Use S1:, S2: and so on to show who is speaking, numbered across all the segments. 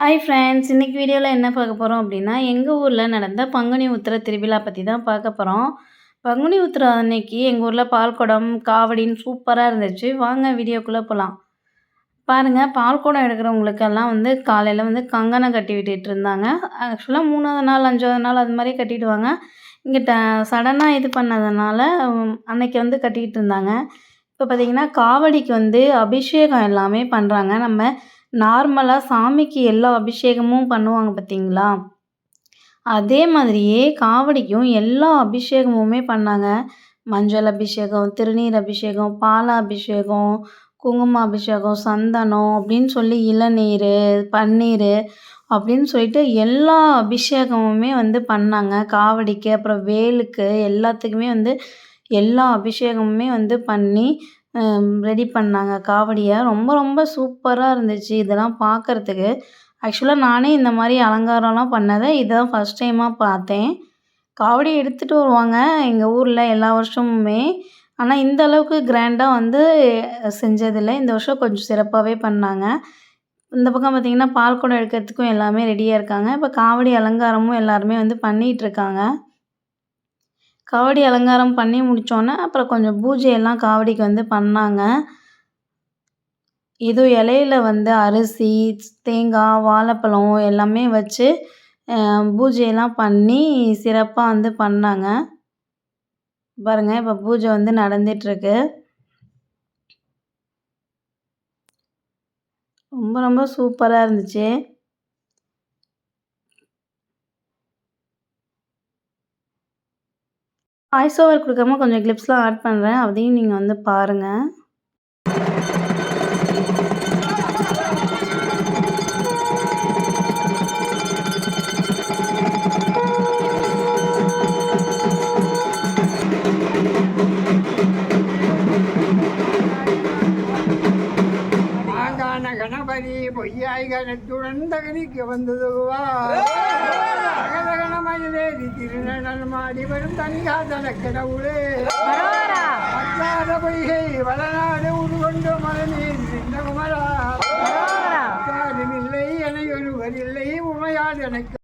S1: Hi friends இன்றைக்கி வீடியோவில் என்ன பார்க்க போகிறோம் அப்படின்னா எங்கள் ஊரில் நடந்த பங்குனி உத்திர திருவிழா பற்றி தான் பார்க்க போகிறோம் பங்குனி உத்திரம் அன்னைக்கு எங்கள் ஊரில் பால்குடம் காவடின்னு சூப்பராக இருந்துச்சு. வாங்க வீடியோக்குள்ளே போகலாம் பாருங்கள் பால்குடம் எடுக்கிறவங்களுக்கெல்லாம் வந்து காலையில் வந்து கங்கணம் கட்டி விட்டுட்டு இருந்தாங்க. ஆக்சுவலாக மூணாவது நாள் அஞ்சாவது நாள் அது மாதிரி கட்டிடுவாங்க. இங்கே ட சடனாக இது பண்ணதுனால அன்னைக்கு வந்து கட்டிக்கிட்டு இருந்தாங்க. இப்போ பார்த்தீங்கன்னா காவடிக்கு வந்து அபிஷேகம் எல்லாமே பண்ணுறாங்க நம்ம நார்மலாக சாமிக்கு எல்லா அபிஷேகமும் பண்ணுவாங்க பார்த்தீங்களா அதே மாதிரியே காவடிக்கும் எல்லா அபிஷேகமுமே பண்ணாங்க. மஞ்சள் அபிஷேகம் திருநீர் அபிஷேகம் பால் அபிஷேகம் குங்கும அபிஷேகம் சந்தனம் அப்படின்னு சொல்லி இளநீர் பன்னீர் அப்படின்னு சொல்லிட்டு எல்லா அபிஷேகமுமே வந்து பண்ணாங்க. காவடிக்கு அப்புறம் வேலுக்கு எல்லாத்துக்குமே வந்து எல்லா அபிஷேகமுமே வந்து பண்ணி ரெடி பண்ணாங்க. காவடியை ரொம்ப ரொம்ப சூப்பராக இருந்துச்சு இதெல்லாம் பார்க்கறதுக்கு ஆக்சுவலாக நானே இந்த மாதிரி அலங்காரம்லாம் பண்ணதை இதான் ஃபஸ்ட் டைமாக பார்த்தேன். காவடி எடுத்துகிட்டு வருவாங்க எங்கள் ஊரில் எல்லா வருஷமுமே. ஆனால் இந்த அளவுக்கு கிராண்டாக வந்து செஞ்சதில்லை. இந்த வருஷம் கொஞ்சம் சிறப்பாகவே பண்ணாங்க. இந்த பக்கம் பார்த்திங்கன்னா பால் குடம் எடுக்கிறதுக்கும் எல்லாமே ரெடியாக இருக்காங்க. இப்போ காவடி அலங்காரமும் எல்லாருமே வந்து பண்ணிகிட்ருக்காங்க காவடி அலங்காரம் பண்ணி முடித்தோன்னே அப்புறம் கொஞ்சம் பூஜையெல்லாம் காவடிக்கு வந்து பண்ணாங்க. இது இலையில வந்து அரிசி தேங்காய் வாழைப்பழம் எல்லாமே வச்சு பூஜையெல்லாம் பண்ணி சிறப்பாக வந்து பண்ணாங்க. பாருங்கள் இப்போ பூஜை வந்து நடந்துட்டுருக்கு. ரொம்ப ரொம்ப சூப்பராக இருந்துச்சு. வாய்ஸ் ஓவர் கொடுக்காம கொஞ்சம் கிளிப்ஸ்லாம் ஆட் பண்ணுறேன் அதையும் நீங்கள் வந்து பாருங்கள்
S2: மாங்கான கணபதி பொய்யாய் கணத்துடன் தகனிக்கு வந்தது கணமயிலேறி திருநடல் மாடி வரும் தனிகாதன கடவுளே அச்சாத பொய்கை வளநாடு உருகொண்டு மலநீர் சின்னகுமரா இல்லை என ஒருவர் இல்லை உமையால் எனக்கு.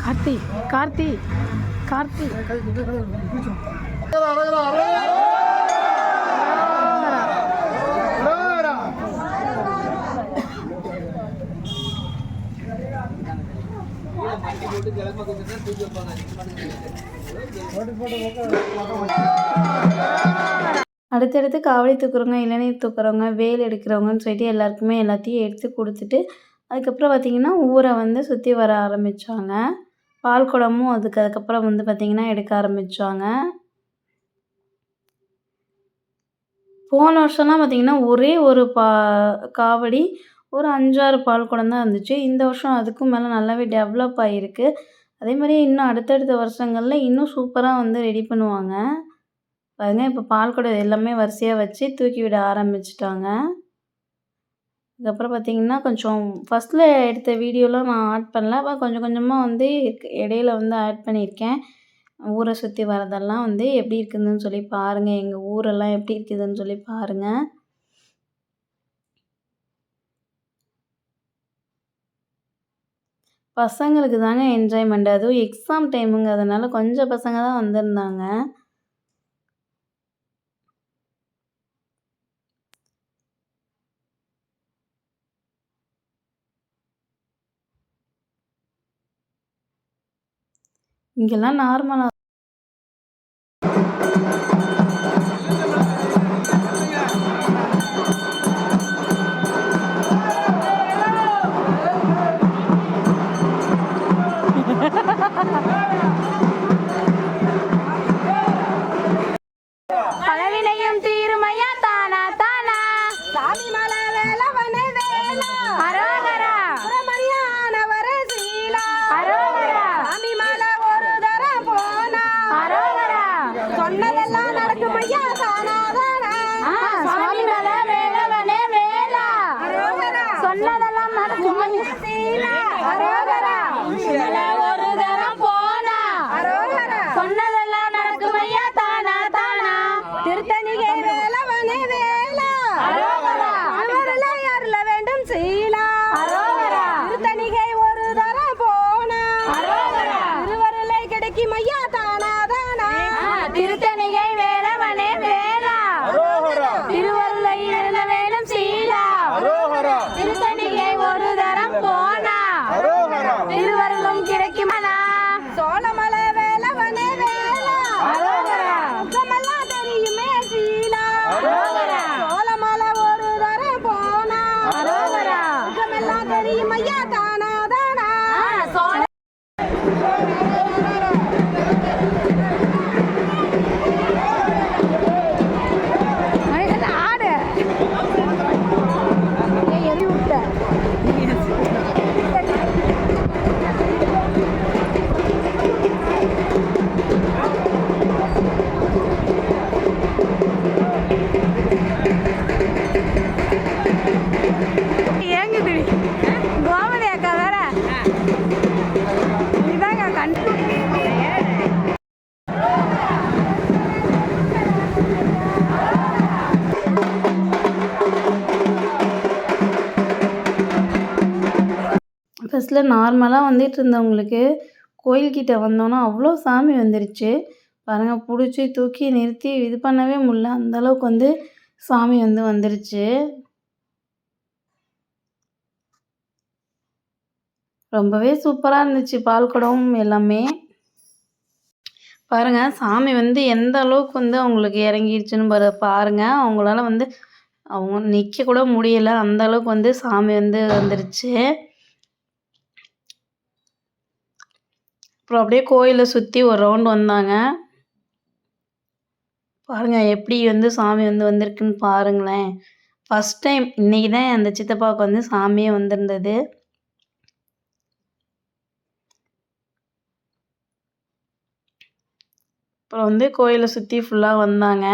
S1: கார்த்தி கார்த்தி கார்த்தி. அடுத்தடுத்து காவடி தூக்குறவங்க இளநீர் தூக்குறவங்க வேல் எடுக்கிறவங்கன்னு சொல்லிட்டு எல்லாருக்குமே எல்லாத்தையும் எடுத்து கொடுத்துட்டு அதுக்கப்புறம் பார்த்திங்கன்னா ஊரை வந்து சுற்றி வர ஆரம்பித்தாங்க பால் குடமும் அதுக்கு அதுக்கப்புறம் வந்து பார்த்திங்கன்னா எடுக்க ஆரம்பித்தாங்க போன வருஷம்லாம் பார்த்திங்கன்னா ஒரே ஒரு பா காவடி ஒரு அஞ்சாறு பால் குடம் தான் இருந்துச்சு. இந்த வருஷம் அதுக்கும் மேலே நல்லாவே டெவலப் ஆகிருக்கு அதே மாதிரி இன்னும் அடுத்தடுத்த வருஷங்களில் இன்னும் சூப்பராக வந்து ரெடி பண்ணுவாங்க. பாருங்க இப்போ பால் குடம் எல்லாமே வரிசையாக வச்சு தூக்கி விட ஆரம்பிச்சிட்டாங்க. அதுக்கப்புறம் பார்த்தீங்கன்னா கொஞ்சம் ஃபஸ்ட்டில் எடுத்த வீடியோலாம் நான் ஆட் பண்ணல. அப்போ கொஞ்சம் கொஞ்சமாக வந்து இடையில வந்து ஆட் பண்ணியிருக்கேன். ஊரை சுற்றி வரதெல்லாம் வந்து எப்படி இருக்குதுன்னு சொல்லி பாருங்கள் எங்கள் ஊரெல்லாம் எப்படி இருக்குதுன்னு சொல்லி பாருங்கள் பசங்களுக்கு தாங்க என்ஜாய்மெண்ட் அதுவும் எக்ஸாம் டைமுங்கிறதுனால கொஞ்சம் பசங்க தான் வந்திருந்தாங்க. இங்கெல்லாம் நார்மலாக ஃபஸ்ட்டில் நார்மலாக வந்துட்டு இருந்தவங்களுக்கு கோயில்கிட்ட வந்தோன்னா அவ்வளோ சாமி வந்துருச்சு. பாருங்கள் பிடிச்சி தூக்கி நிறுத்தி இது பண்ணவே முடியல. அந்தளவுக்கு வந்து சாமி வந்து வந்துருச்சு. ரொம்பவே சூப்பராக இருந்துச்சு பால் குடம் எல்லாமே. பாருங்கள் சாமி வந்து எந்த அளவுக்கு வந்து அவங்களுக்கு இறங்கிடுச்சுன்னு பாரு பாருங்கள் அவங்களால வந்து அவங்க நிற்க கூட முடியலை. அந்த அளவுக்கு வந்து சாமி வந்து வந்துருச்சு. அப்புறம் அப்படியே கோயிலை சுற்றி ஒரு ரவுண்ட் வந்தாங்க. பாருங்கள் எப்படி வந்து சாமி வந்து வந்திருக்குன்னு பாருங்களேன். ஃபஸ்ட் டைம் இன்னைக்கு தான் அந்த சித்தப்பாவுக்கு வந்து சாமியே வந்திருந்தது. அப்புறம் வந்து கோயிலை சுற்றி ஃபுல்லாக வந்தாங்க.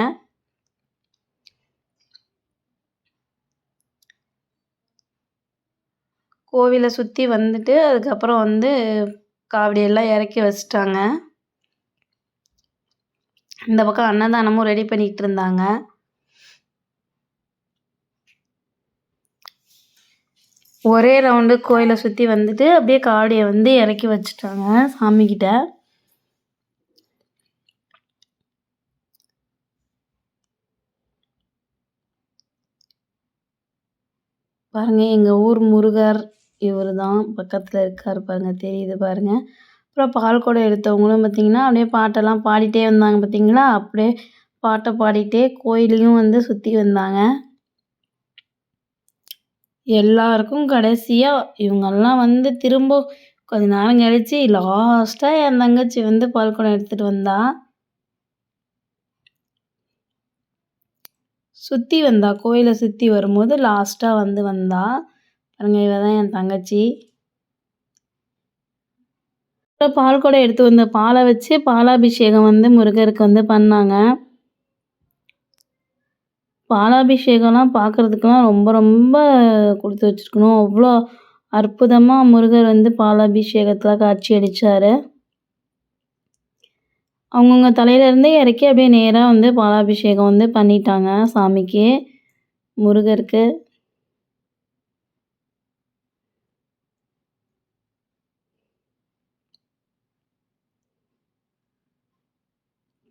S1: கோவிலை சுற்றி வந்துட்டு அதுக்கப்புறம் வந்து காவடியெல்லாம் இறக்கி வச்சிட்டாங்க. இந்த பக்கம் அன்னதானமும் ரெடி பண்ணிகிட்டு இருந்தாங்க. ஒரே ரவுண்டு கோயிலை சுற்றி வந்துட்டு அப்படியே காவடியை வந்து இறக்கி வச்சுட்டாங்க சாமிக்கிட்ட பாருங்க எங்கள் ஊர் முருகர் இவர் தான் பக்கத்தில் இருக்கார் பாருங்க தெரியுது பாருங்க. அப்புறம் பால் குடம் எடுத்தவங்களும் பார்த்தீங்கன்னா அப்படியே பாட்டெல்லாம் பாடிட்டே வந்தாங்க பார்த்தீங்களா அப்படியே பாட்டை பாடிட்டே கோயிலையும் வந்து சுற்றி வந்தாங்க. எல்லாருக்கும் கடைசியாக இவங்கெல்லாம் வந்து திரும்ப கொஞ்ச நேரம் கழிச்சு லாஸ்ட்டாக என் தங்கச்சி வந்து பால் குடம் எடுத்துகிட்டு வந்தா. சுற்றி வந்தா கோயிலை சுற்றி வரும்போது லாஸ்ட்டாக வந்து வந்தா. பாருங்க இவ தான் என் தங்கச்சி. அப்புறம் பால் கூட எடுத்து வந்த பாலை வச்சு பாலாபிஷேகம் வந்து முருகருக்கு வந்து பண்ணாங்க. பாலாபிஷேகம்லாம் பார்க்குறதுக்கெலாம் ரொம்ப ரொம்ப கொடுத்து வச்சுருக்கணும். அவ்வளோ அற்புதமாக முருகர் வந்து பாலாபிஷேகத்தில் காட்சி அளித்தார் அவங்கவுங்க தலையிலேருந்தே இறக்கி அப்படியே நேராக வந்து பாலாபிஷேகம் வந்து பண்ணிட்டாங்க சாமிக்கு முருகருக்கு.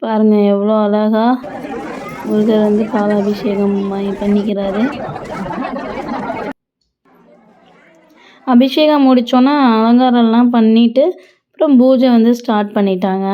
S1: பாருங்க எவ்வளோ அழகா முருகர் வந்து பாலாபிஷேகம் பண்ணிக்கிறாரு. அபிஷேகம் முடிச்சோன்னா அலங்காரம்லாம் பண்ணிட்டு அப்புறம் பூஜை வந்து ஸ்டார்ட் பண்ணிட்டாங்க.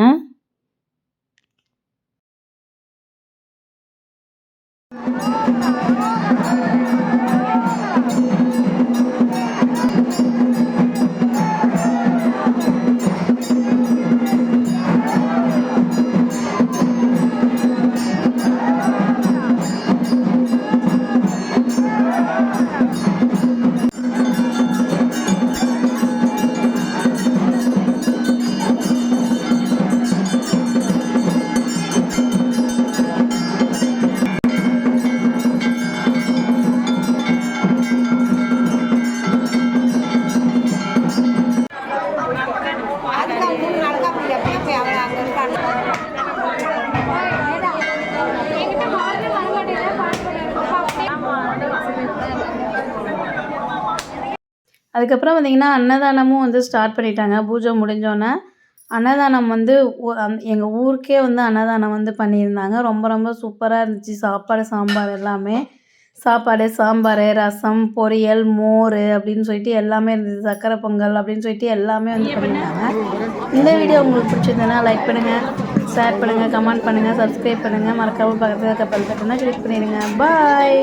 S1: அதுக்கப்புறம் பார்த்திங்கன்னா அன்னதானமும் வந்து ஸ்டார்ட் பண்ணிட்டாங்க. பூஜை முடிஞ்சோன்னே அன்னதானம் வந்து எங்கள் ஊருக்கே வந்து அன்னதானம் வந்து பண்ணியிருந்தாங்க. ரொம்ப ரொம்ப சூப்பராக இருந்துச்சு. சாப்பாடு சாம்பார் எல்லாமே. சாப்பாடு சாம்பார் ரசம் பொரியல் மோர் அப்படின்னு சொல்லிட்டு எல்லாமே இருந்தது. சக்கரை பொங்கல் அப்படின்னு சொல்லிட்டு எல்லாமே வந்து பண்ணியிருந்தாங்க. இந்த வீடியோ உங்களுக்கு பிடிச்சிருந்ததுன்னா லைக் பண்ணுங்கள் ஷேர் பண்ணுங்கள் கமெண்ட் பண்ணுங்கள் சப்ஸ்கிரைப் பண்ணுங்கள் மறக்காமல் பக்கத்தில் இருக்க பெல் பட்டனை கிளிக் பண்ணிடுங்க. பாய்